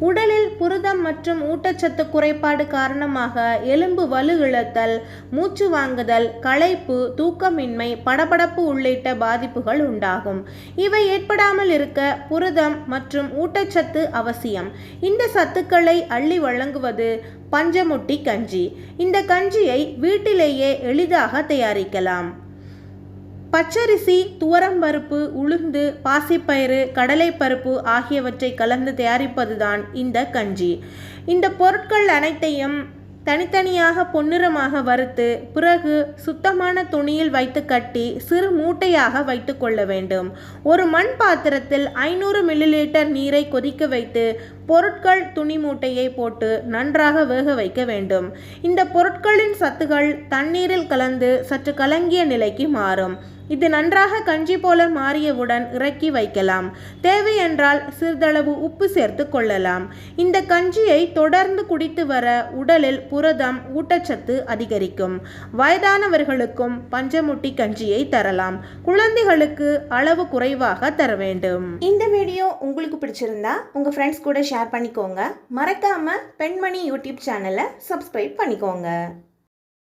உடலில் புரதம் மற்றும் ஊட்டச்சத்து குறைபாடு காரணமாக எலும்பு வலு இழத்தல் மூச்சு வாங்குதல் களைப்பு தூக்கமின்மை படபடப்பு உள்ளிட்ட பாதிப்புகள் உண்டாகும். இவை ஏற்படாமல் இருக்க புரதம் மற்றும் ஊட்டச்சத்து அவசியம். இந்த சத்துக்களை அள்ளி வழங்குவது பஞ்சமுட்டி கஞ்சி. இந்த கஞ்சியை வீட்டிலேயே எளிதாக தயாரிக்கலாம். பச்சரிசி துவரம்பருப்பு உளுந்து பாசிப்பயிறு கடலைப்பருப்பு ஆகியவற்றை கலந்து தயாரிப்பதுதான் இந்த கஞ்சி. இந்த பொருட்கள் அனைத்தையும் தனித்தனியாக பொன்னிறமாக வறுத்து பிறகு சுத்தமான துணியில் வைத்து கட்டி சிறு மூட்டையாக வைத்து கொள்ள வேண்டும். ஒரு மண் பாத்திரத்தில் ஐநூறு மில்லிலிட்டர் நீரை கொதிக்க வைத்து பொருட்கள் துணி மூட்டையை போட்டு நன்றாக வேக வைக்க வேண்டும். இந்த பொருட்களின் சத்துகள் தண்ணீரில் கலந்து சற்று கலங்கிய நிலைக்கு மாறும். இது நன்றாக கஞ்சி போல மாறியவுடன் இறக்கி வைக்கலாம். தேவை என்றால் சிறிதளவு உப்பு சேர்த்து கொள்ளலாம். இந்த கஞ்சியை தொடர்ந்து குடித்து வர உடலில் புரதம் ஊட்டச்சத்து அதிகரிக்கும். வயதானவர்களுக்கும் பஞ்சமுட்டி கஞ்சியை தரலாம். குழந்தைகளுக்கு அளவு குறைவாக தர வேண்டும். இந்த வீடியோ உங்களுக்கு பிடிச்சிருந்தா உங்கள் ஃப்ரெண்ட்ஸ் கூட ஷேர் பண்ணிக்கோங்க. மறக்காமல் பெண்மணி யூடியூப் சேனலை சப்ஸ்கிரைப் பண்ணிக்கோங்க.